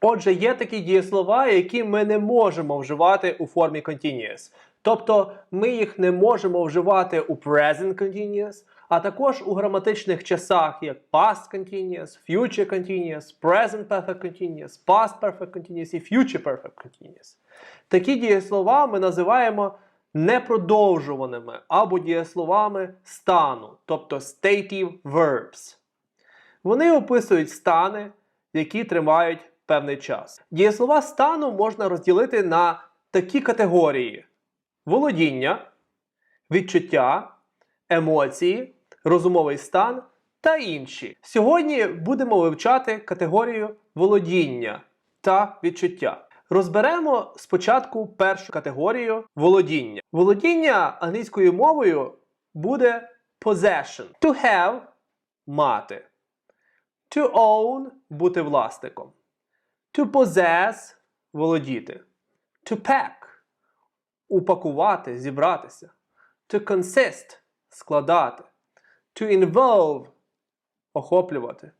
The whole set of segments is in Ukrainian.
Отже, є такі дієслова, які ми не можемо вживати у формі continuous. Тобто ми їх не можемо вживати у present continuous, а також у граматичних часах, як past continuous, future continuous, present perfect continuous, past perfect continuous і future perfect continuous. Такі дієслова ми називаємо непродовжуваними або дієсловами стану, тобто stative verbs. Вони описують стани, які тривають певний час. Дієслова стану можна розділити на такі категорії: володіння, відчуття, емоції, розумовий стан та інші. Сьогодні будемо вивчати категорію володіння та відчуття. Розберемо спочатку першу категорію володіння. Володіння англійською мовою буде possession. To have мати. To own бути власником. To possess володіти. To pack упакувати, зібратися. To consist складати. To involve охоплювати.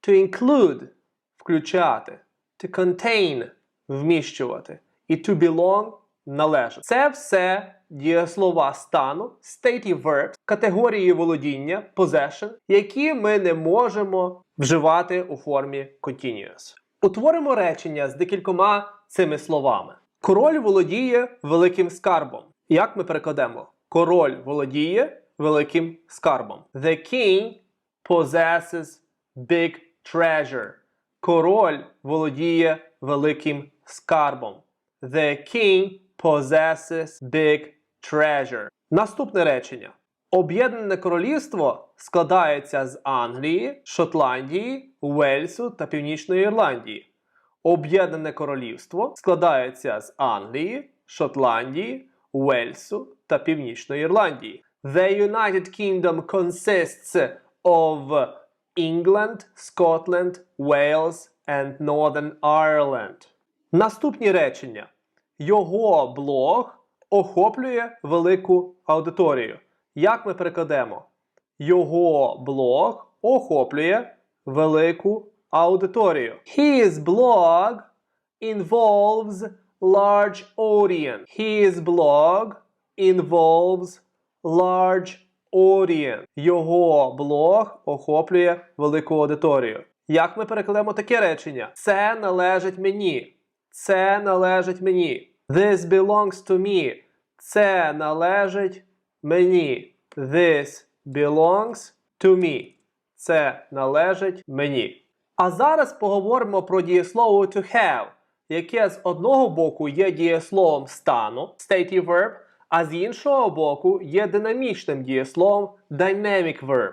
To include включати. To contain вміщувати. І to belong належати. Це все дієслова стану, stative verbs, категорії володіння, possession, які ми не можемо вживати у формі continuous. Утворимо речення з декількома цими словами. Король володіє великим скарбом. Як ми перекладемо? Король володіє великим скарбом. The king possesses big treasure. Король володіє великим скарбом. The king possesses big treasure. Наступне речення. Об'єднане королівство складається з Англії, Шотландії, Уельсу та Північної Ірландії. Об'єднане королівство складається з Англії, Шотландії, Уельсу та Північної Ірландії. The United Kingdom consists of England, Scotland, Wales and Northern Ireland. Наступні речення. Його блог охоплює велику аудиторію. Як ми перекладемо? Його блог охоплює велику аудиторію. His blog involves large audience. His blog involves large audience. Його блог охоплює велику аудиторію. Як ми перекладемо таке речення? Це належить мені. Це належить мені. This belongs to me. Це належить мені. This belongs to me. Це належить мені. А зараз поговоримо про дієслово to have, яке з одного боку є дієсловом стану, stative verb, а з іншого боку є динамічним дієсловом dynamic verb,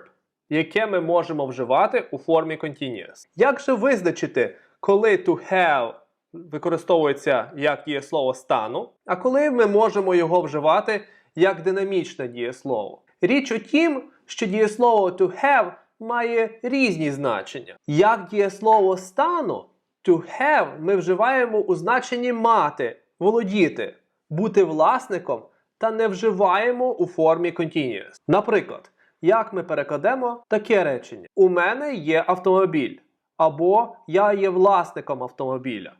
яке ми можемо вживати у формі continuous. Як же визначити, коли to have використовується як дієслово стану, а коли ми можемо його вживати як динамічне дієслово? Річ у тім, що дієслово to have має різні значення. Як дієслово стану, to have ми вживаємо у значенні мати, володіти, бути власником та не вживаємо у формі continuous. Наприклад, як ми перекладемо таке речення: У мене є автомобіль, або я є власником автомобіля.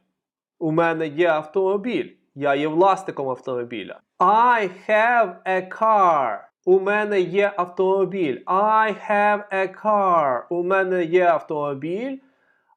У мене є автомобіль. Я є власником автомобіля. I have a car. У мене є автомобіль. I have a car. У мене є автомобіль.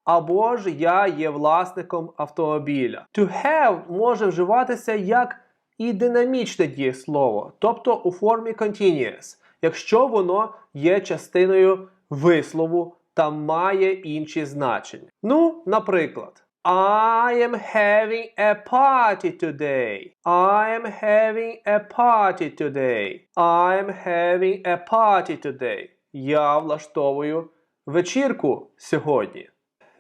Або ж я є власником автомобіля. To have може вживатися як і динамічне дієслово, тобто у формі continuous, якщо воно є частиною вислову та має інші значення. Ну, наприклад. I am having a party today. I am having a party today. I am having a party today. Я влаштовую вечірку сьогодні.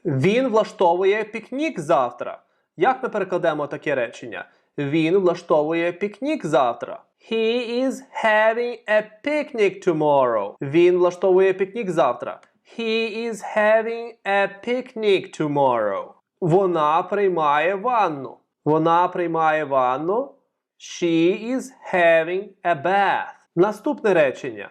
Він влаштовує пікнік завтра. Як ми перекладемо таке речення? Він влаштовує пікнік завтра. He is having a picnic tomorrow. Він влаштовує пікнік завтра. He is having a picnic tomorrow. Вона приймає ванну. Вона приймає ванну. She is having a bath. Наступне речення.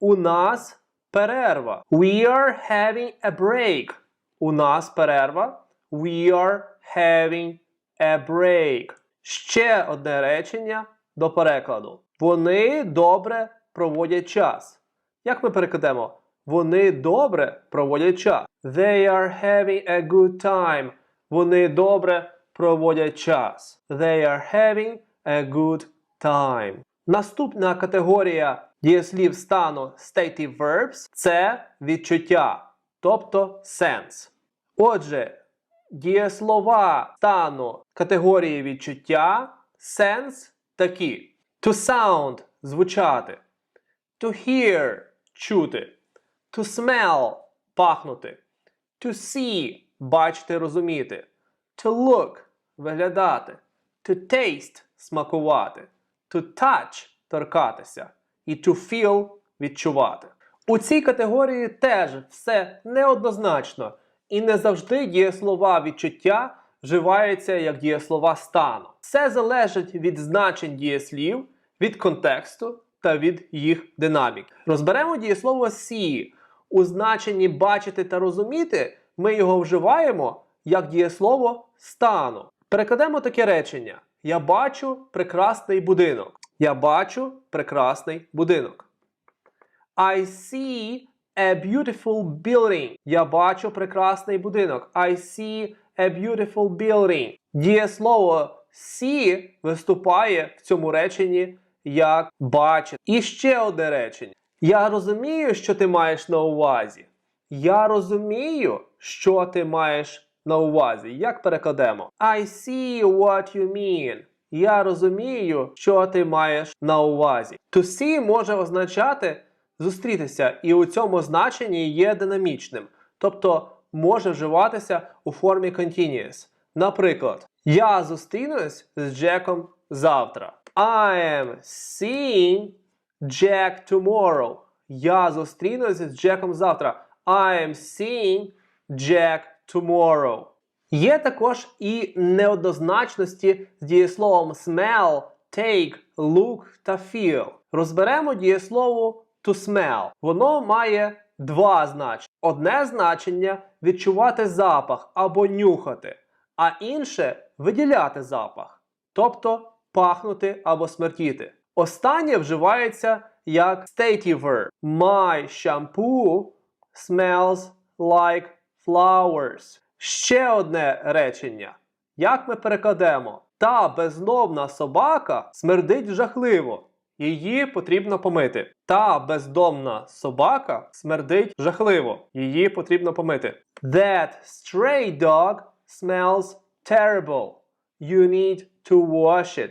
У нас перерва. We are having a break. У нас перерва. We are having a break. Ще одне речення до перекладу. Вони добре проводять час. Як ми перекладемо? Вони добре проводять час. They are having a good time. Вони добре проводять час. They are having a good time. Наступна категорія дієслів стану stative verbs це відчуття, тобто sense. Отже, дієслова стану категорії відчуття sense такі: to sound звучати, to hear чути, to smell пахнути, to see бачити, розуміти, to look виглядати, to taste смакувати, to touch торкатися і to feel відчувати. У цій категорії теж все неоднозначно, і не завжди дієслова відчуття вживаються як дієслова стану. Все залежить від значень дієслів, від контексту та від їх динаміки. Розберемо дієслово see. У значенні бачити та розуміти ми його вживаємо як дієслово стану. Перекладемо таке речення: Я бачу прекрасний будинок. Я бачу прекрасний будинок. I see a beautiful building. Я бачу прекрасний будинок. I see a beautiful building. Дієслово see виступає в цьому реченні як бачити. І ще одне речення. Я розумію, що ти маєш на увазі. Я розумію, що ти маєш на увазі. Як перекладемо? I see what you mean. Я розумію, що ти маєш на увазі. To see може означати зустрітися, і у цьому значенні є динамічним, тобто може вживатися у формі continuous. Наприклад, я зустрінусь з Джеком завтра. I am seeing Jack tomorrow. Я зустрінусь з Джеком завтра. I am seeing Jack tomorrow. Є також і неоднозначності з дієсловом smell, take, look та feel. Розберемо дієслово to smell. Воно має два значення. Одне значення відчувати запах або нюхати, а інше виділяти запах, тобто пахнути або смертіти. Останнє вживається як stative verb. My shampoo smells like flowers. Ще одне речення. Як ми перекладемо? Та бездомна собака смердить жахливо. Її потрібно помити. Та бездомна собака смердить жахливо. Її потрібно помити. That stray dog smells terrible. You need to wash it.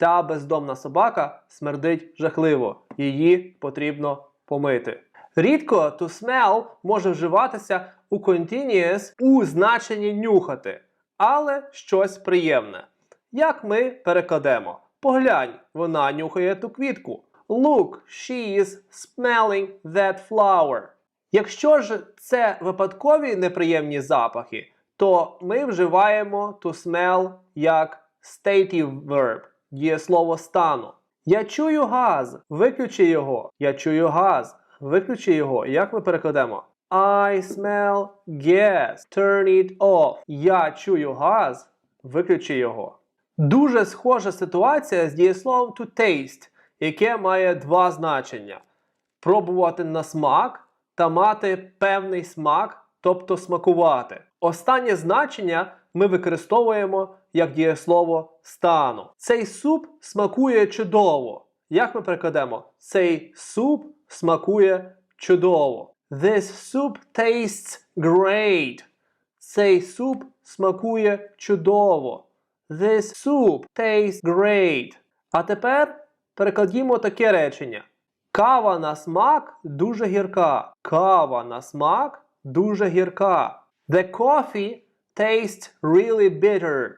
Та бездомна собака смердить жахливо. Її потрібно помити. Рідко to smell може вживатися у continuous у значенні нюхати, але щось приємне. Як ми перекладемо? Поглянь, вона нюхає ту квітку. Look, she is smelling that flower. Якщо ж це випадкові неприємні запахи, то ми вживаємо to smell як stative verb, дієслово стану. Я чую газ, виключи його. Я чую газ, виключи його. Як ми перекладемо? I smell gas. Turn it off. Я чую газ, виключи його. Дуже схожа ситуація з дієсловом to taste, яке має два значення: пробувати на смак та мати певний смак, тобто смакувати. Останнє значення ми використовуємо як дієслово стану. Цей суп смакує чудово. Як ми перекладемо? Цей суп смакує чудово. This soup tastes great. Цей суп смакує чудово. This soup tastes great. А тепер перекладімо таке речення. Кава на смак дуже гірка. Кава на смак дуже гірка. The coffee tastes really bitter.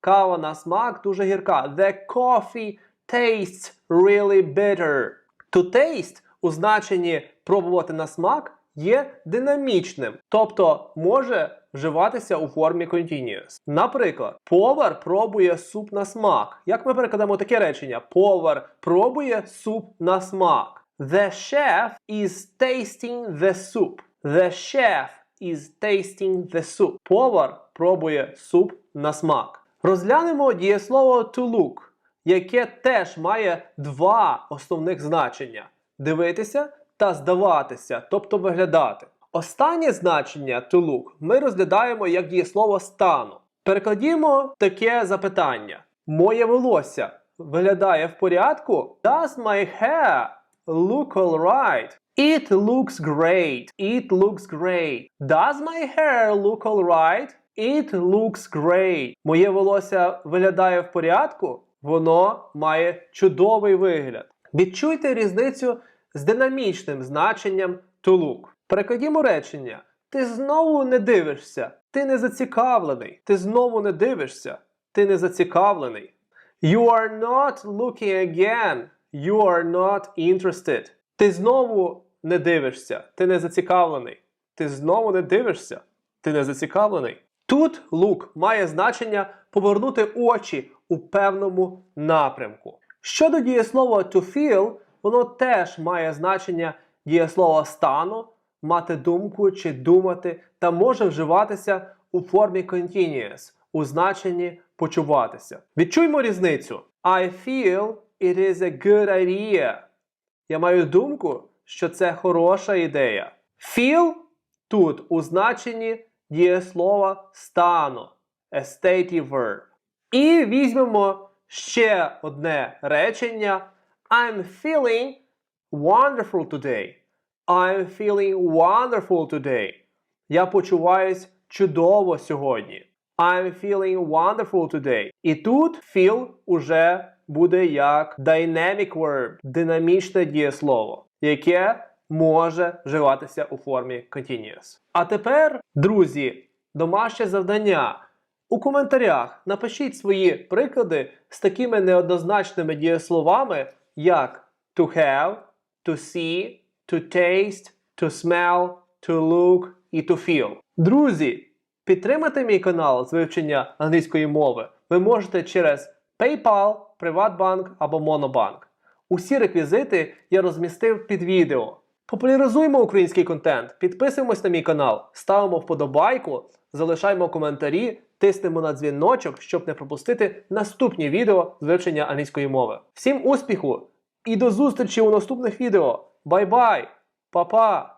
Кава на смак дуже гірка. The coffee tastes really bitter. To taste у значенні пробувати на смак є динамічним, тобто може вживатися у формі continuous. Наприклад, повар пробує суп на смак. Як ми перекладемо таке речення? Повар пробує суп на смак. The chef is tasting the soup. The chef is tasting the soup. Повар пробує суп на смак. Розглянемо дієслово to look, яке теж має два основних значення: дивитися та здаватися, тобто виглядати. Останнє значення to look ми розглядаємо як дієслово стану. Перекладімо таке запитання: Моє волосся виглядає в порядку? Does my hair look alright? It looks great. It looks great. Does my hair look alright? It looks great. Моє волосся виглядає в порядку? Воно має чудовий вигляд. Відчуйте різницю з динамічним значенням to look. Перекладімо речення. Ти знову не дивишся. Ти не зацікавлений. Ти знову не дивишся. Ти не зацікавлений. You are not looking again. You are not interested. Ти знову не дивишся. Ти не зацікавлений. Ти знову не дивишся. Ти не зацікавлений. Тут look має значення повернути очі у певному напрямку. Щодо дієслова to feel, воно теж має значення дієслова стану, мати думку чи думати, та може вживатися у формі continuous, у значенні почуватися. Відчуймо різницю. I feel it is a good idea. Я маю думку, що це хороша ідея. Feel тут у значенні a stative verb. І візьмемо ще одне речення. I'm feeling wonderful today. I'm feeling wonderful today. Я почуваюсь чудово сьогодні. I'm feeling wonderful today. І тут feel уже буде як dynamic verb, динамічне дієслово, яке може вживатися у формі continuous. А тепер, друзі, домашнє завдання. У коментарях напишіть свої приклади з такими неоднозначними дієсловами, як to have, to see, to taste, to smell, to look і to feel. Друзі, підтримати мій канал з вивчення англійської мови ви можете через PayPal, Приватбанк або Монобанк. Усі реквізити я розмістив під відео. Популяризуємо український контент, підписуємось на мій канал, ставимо вподобайку, залишаємо коментарі, тиснемо на дзвіночок, щоб не пропустити наступні відео з вивчення англійської мови. Всім успіху і до зустрічі у наступних відео! Бай-бай! Па-па!